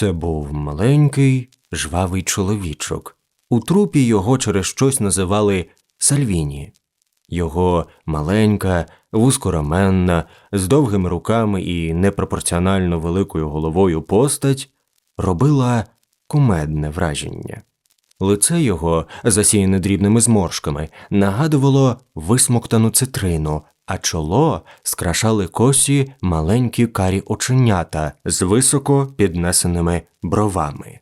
Це був маленький, жвавий чоловічок. У трупі його через щось називали Сальвіні. Його маленька, вузкораменна, з довгими руками і непропорціонально великою головою постать робила кумедне враження. Лице його, засіяне дрібними зморшками, нагадувало висмоктану цитрину, а чоло скрашали косі маленькі карі оченята з високо піднесеними бровами.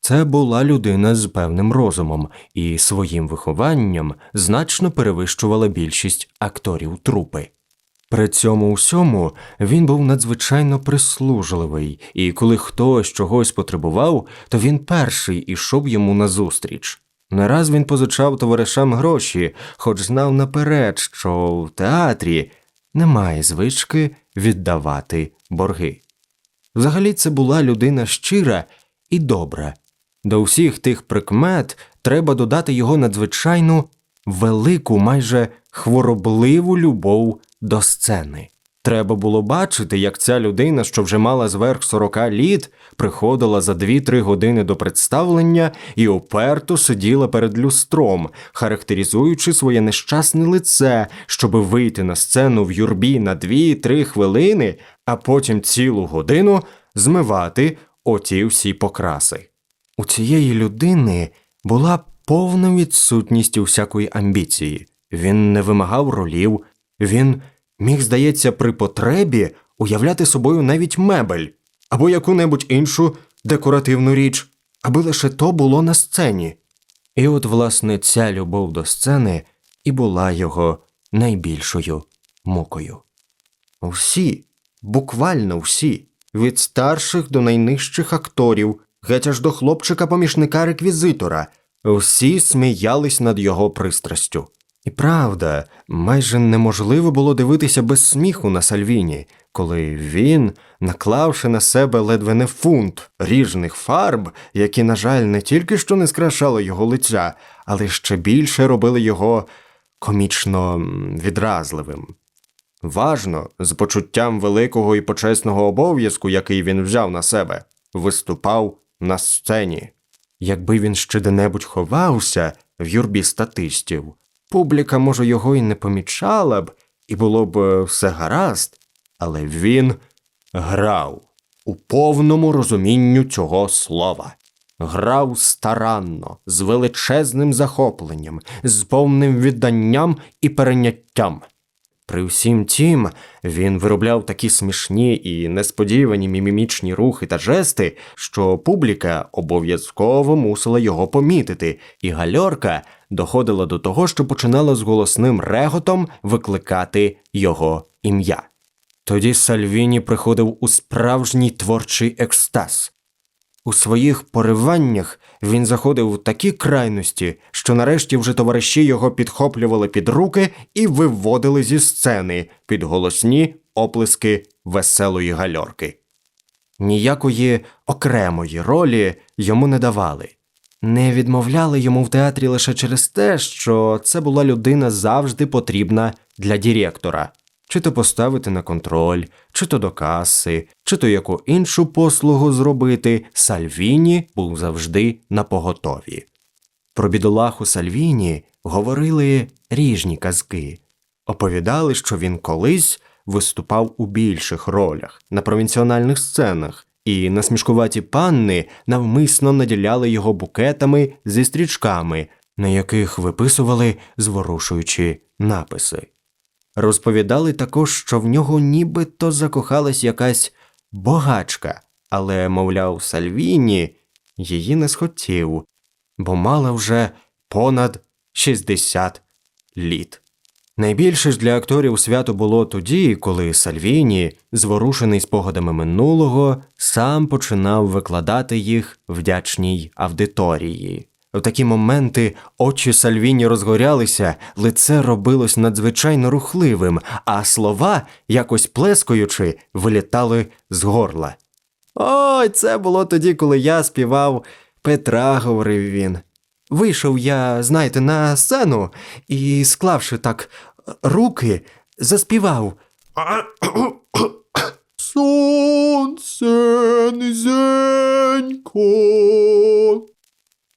Це була людина з певним розумом і своїм вихованням значно перевищувала більшість акторів трупи. При цьому усьому він був надзвичайно прислужливий, і коли хтось чогось потребував, то він перший ішов йому назустріч. Не раз він позичав товаришам гроші, хоч знав наперед, що в театрі немає звички віддавати борги. Взагалі це була людина щира і добра. До всіх тих прикмет треба додати його надзвичайну велику, майже хворобливу любов до сцени. Треба було бачити, як ця людина, що вже мала зверх 40 літ, приходила за 2-3 години до представлення і уперто сиділа перед люстром, характеризуючи своє нещасне лице, щоби вийти на сцену в юрбі на 2-3 хвилини, а потім цілу годину змивати оті всі покраси. У цієї людини була повна відсутність усякої амбіції. Він не вимагав ролів, він міг, здається, при потребі уявляти собою навіть мебель або яку-небудь іншу декоративну річ, аби лише то було на сцені. І от, власне, ця любов до сцени і була його найбільшою мукою. Всі, буквально всі, від старших до найнижчих акторів, геть аж до хлопчика-помічника реквізитора, всі сміялись над його пристрастю. І правда, майже неможливо було дивитися без сміху на Сальвіні, коли він, наклавши на себе ледве не фунт ріжних фарб, які, на жаль, не тільки що не скрашали його лиця, але ще більше робили його комічно відразливим. Важно, з почуттям великого і почесного обов'язку, який він взяв на себе, виступав на сцені. Якби він ще де-небудь ховався в юрбі статистів, публіка, може, його і не помічала б, і було б е, все гаразд, але він грав у повному розумінню цього слова. Грав старанно, з величезним захопленням, з повним відданням і перейняттям. При всім тім він виробляв такі смішні і несподівані мімімічні рухи та жести, що публіка обов'язково мусила його помітити, і гальорка доходила до того, що починала з голосним реготом викликати його ім'я. Тоді Сальвіні приходив у справжній творчий екстаз. У своїх пориваннях він заходив в такі крайності, що нарешті вже товариші його підхоплювали під руки і виводили зі сцени під голосні оплески веселої гальорки. Ніякої окремої ролі йому не давали. Не відмовляли йому в театрі лише через те, що це була людина завжди потрібна для директора. Чи то поставити на контроль, чи то до каси, чи то яку іншу послугу зробити, Сальвіні був завжди на поготові. Про бідолаху Сальвіні говорили ріжні казки, оповідали, що він колись виступав у більших ролях на провінціональних сценах, і насмішкуваті панни навмисно наділяли його букетами зі стрічками, на яких виписували зворушуючі написи. Розповідали також, що в нього нібито закохалась якась богачка, але, мовляв, Сальвіні її не схотів, бо мала вже понад 60 літ. Найбільше ж для акторів свято було тоді, коли Сальвіні, зворушений спогадами минулого, сам починав викладати їх вдячній аудиторії. В такі моменти очі Сальвіні розгорялися, лице робилось надзвичайно рухливим, а слова, якось плескаючи, вилітали з горла. Ой, це було тоді, коли я співав Петра, говорив він. Вийшов я, знаєте, на сцену і, склавши так руки, заспівав. Сонце низеньке Зенько.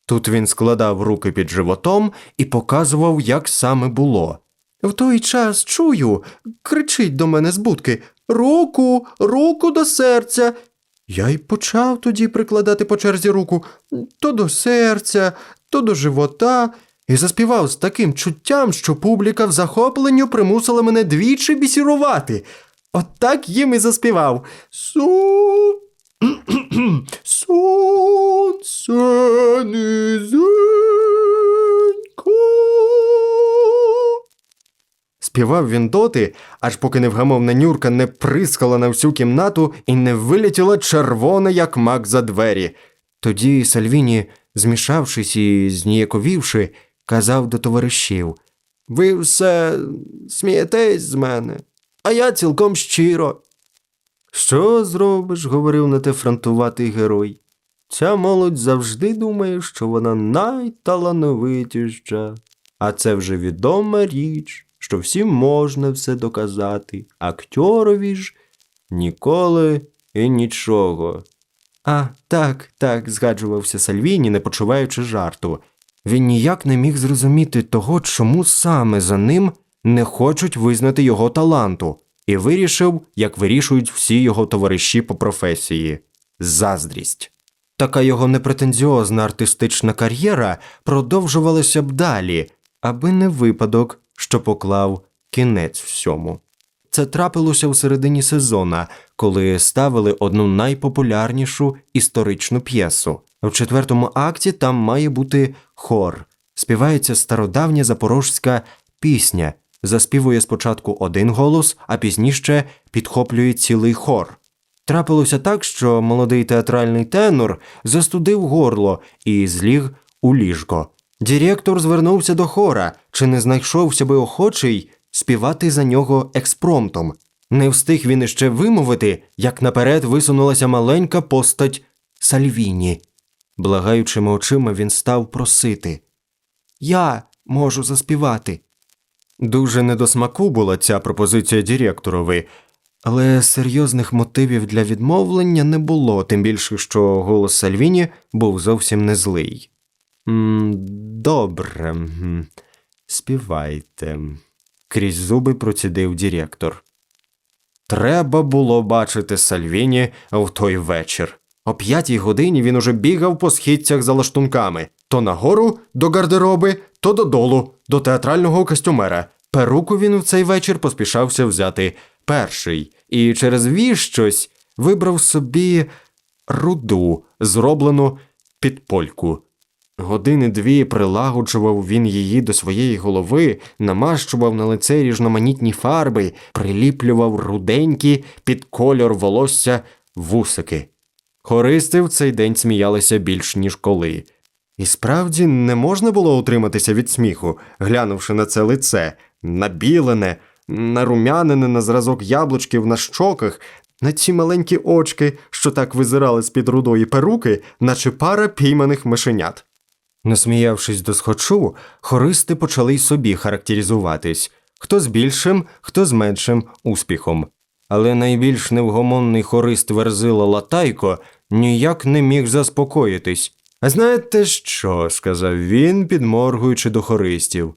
Тут він складав руки під животом і показував, як саме було. В той час чую, кричить до мене з будки Руку, руку до серця. Я й почав тоді прикладати по черзі руку то до серця, то до живота, і заспівав з таким чуттям, що публіка в захопленню примусила мене двічі бісірувати. От так їм і заспівав. Сон. Сонце низенько. Співав він доти, аж поки невгамовна нюрка не прискала на всю кімнату і не вилетіла червона, як мак за двері. Тоді Сальвіні, змішавшись і зніяковівши, казав до товаришів Ви все смієтесь з мене, а я цілком щиро. Що зробиш, говорив на те фронтуватий герой. Ця молодь завжди думає, що вона найталановитіша, а це вже відома річ, що всім можна все доказати, актьорові ж ніколи і нічого. А, так, так, згаджувався Сальвіні, не почуваючи жарту. Він ніяк не міг зрозуміти того, чому саме за ним не хочуть визнати його таланту, і вирішив, як вирішують всі його товариші по професії заздрість. Така його непретензіозна артистична кар'єра продовжувалася б далі, аби не випадок, що поклав кінець всьому. Це трапилося у середині сезона, коли ставили одну найпопулярнішу історичну п'єсу. В четвертому акті там має бути хор. Співається стародавня запорожська пісня. Заспівує спочатку один голос, а пізніше підхоплює цілий хор. Трапилося так, що молодий театральний тенор застудив горло і зліг у ліжко. Директор звернувся до хора, чи не знайшовся би охочий співати за нього експромтом. Не встиг він іще вимовити, як наперед висунулася маленька постать Сальвіні. Благаючими очима він став просити Я можу заспівати. Дуже не до смаку була ця пропозиція директорові, але серйозних мотивів для відмовлення не було, тим більше, що голос Сальвіні був зовсім не злий. Добре, співайте, крізь зуби процідив директор. Треба було бачити Сальвіні в той вечір. О п'ятій годині він уже бігав по східцях за лаштунками то нагору до гардероби, то додолу, до театрального костюмера. Перуку він в цей вечір поспішався взяти перший, і через віщось вибрав собі руду, зроблену під польку. Години дві прилагоджував він її до своєї голови, намащував на лице різноманітні фарби, приліплював руденькі під кольор волосся вусики. Хористи в цей день сміялися більш ніж коли. І справді не можна було утриматися від сміху, глянувши на це лице, набілене, нарум'янене на зразок яблучків на щоках, на ці маленькі очки, що так визирали з-під рудої перуки, наче пара пійманих мишенят. Насміявшись до схочу, хористи почали й собі характеризуватись хто з більшим, хто з меншим успіхом. Але найбільш невгомонний хорист Верзила Латайко ніяк не міг заспокоїтись. А знаєте що? сказав він, підморгуючи до хористів.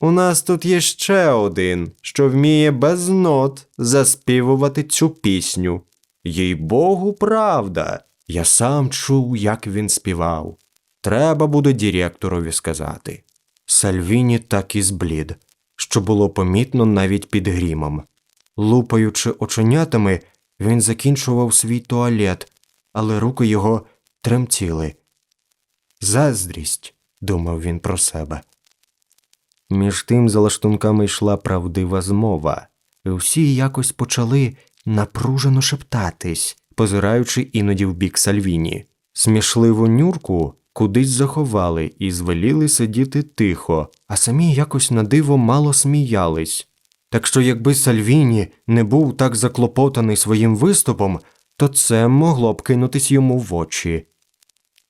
У нас тут є ще один, що вміє без нот заспівувати цю пісню. Їй Богу, правда. Я сам чув, як він співав. Треба буде директорові сказати. Сальвіні так і зблід, що було помітно навіть під грімом. Лупаючи оченятами, він закінчував свій туалет, але руки його тремтіли. Заздрість, думав він про себе. Між тим за лаштунками йшла правдива змова. і Всі якось почали напружено шептатись, позираючи іноді в бік Сальвіні. Смішливу нюрку кудись заховали і звеліли сидіти тихо, а самі якось на диво мало сміялись. Так що, якби Сальвіні не був так заклопотаний своїм виступом, то це могло б кинутись йому в очі.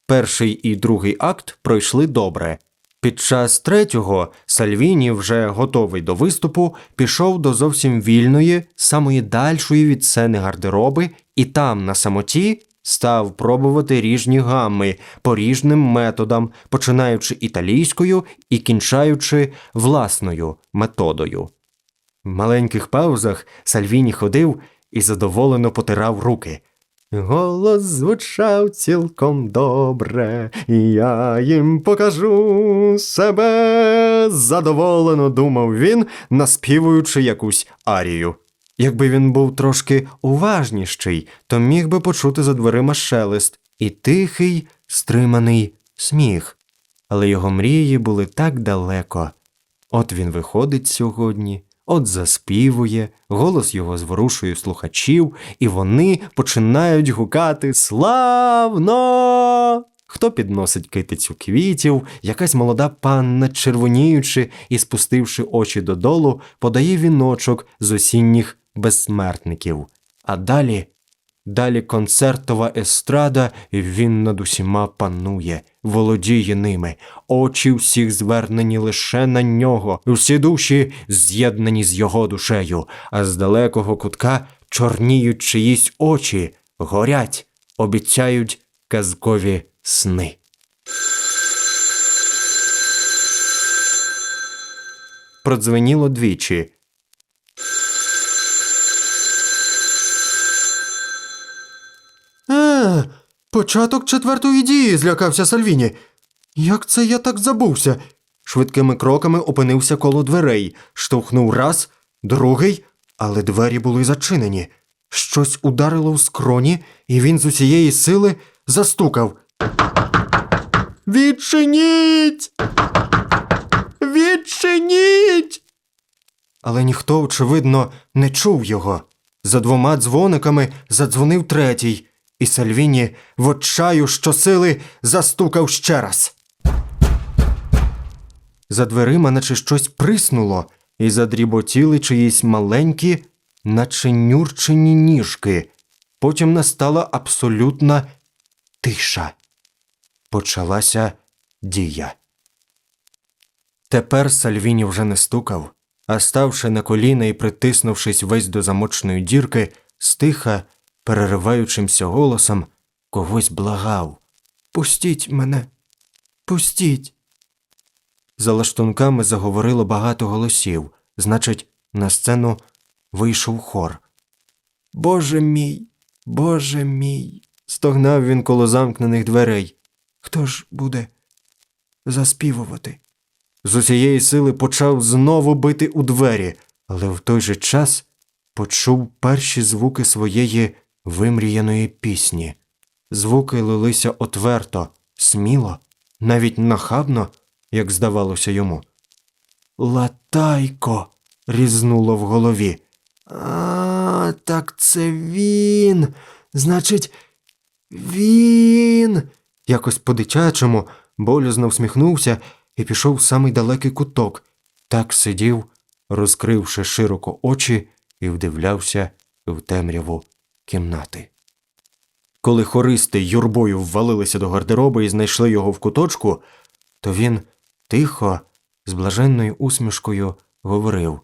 Перший і другий акт пройшли добре. Під час третього Сальвіні, вже готовий до виступу, пішов до зовсім вільної, самої дальшої від сцени гардероби, і там, на самоті, став пробувати ріжні гамми по різним методам, починаючи італійською і кінчаючи власною методою. В маленьких паузах Сальвіні ходив і задоволено потирав руки. Голос звучав цілком добре, і я їм покажу себе. задоволено думав він, наспівуючи якусь арію. Якби він був трошки уважніший, то міг би почути за дверима шелест і тихий, стриманий сміх. Але його мрії були так далеко. От він виходить сьогодні, от заспівує, голос його зворушує слухачів, і вони починають гукати Славно! Хто підносить китицю квітів, якась молода панна, червоніючи і спустивши очі додолу, подає віночок з осінніх безсмертників. А далі Далі концертова естрада, і він над усіма панує, володіє ними, очі всіх звернені лише на нього, всі душі з'єднані з його душею, а з далекого кутка чорніють чиїсь очі, горять, обіцяють казкові сни. Продзвеніло двічі. Початок четвертої дії, злякався Сальвіні. Як це я так забувся? Швидкими кроками опинився коло дверей, штовхнув раз, другий, але двері були зачинені. Щось ударило в скроні, і він з усієї сили застукав. Відчиніть! Відчиніть! Але ніхто, очевидно, не чув його. За двома дзвониками задзвонив третій, і Сальвіні в отчаю щосили застукав ще раз. За дверима наче щось приснуло, і задріботіли чиїсь маленькі, наче нюрчені ніжки. Потім настала абсолютна тиша. Почалася дія. Тепер Сальвіні вже не стукав, а ставши на коліна і притиснувшись весь до замочної дірки, стиха, перериваючимся голосом, когось благав. Пустіть мене, пустіть. За лаштунками заговорило багато голосів, значить, на сцену вийшов хор. Боже мій, Боже мій. стогнав він коло замкнених дверей. Хто ж буде заспівувати? З усієї сили почав знову бити у двері, але в той же час почув перші звуки своєї вимріяної пісні. Звуки лилися отверто, сміло, навіть нахабно, як здавалося йому. Латайко. різнуло в голові. А, так це він. Значить, він. Якось по-дитячому болізно всміхнувся і пішов в самий далекий куток. Так сидів, розкривши широко очі, і вдивлявся в темряву кімнати. Коли хористи юрбою ввалилися до гардеробу і знайшли його в куточку, то він тихо, з блаженною усмішкою говорив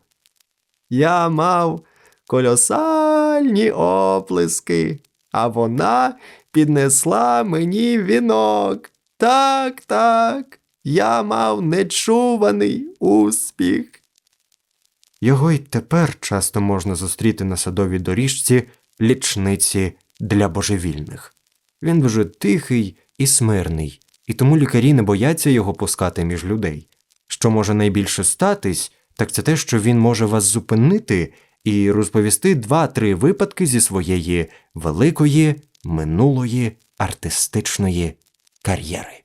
Я мав колосальні оплески, а вона піднесла мені вінок. Так, так, я мав нечуваний успіх. Його й тепер часто можна зустріти на садовій доріжці лічниці для божевільних. Він дуже тихий і смирний, і тому лікарі не бояться його пускати між людей. Що може найбільше статись, так це те, що він може вас зупинити і розповісти два-три випадки зі своєї великої минулої артистичної кар'єри.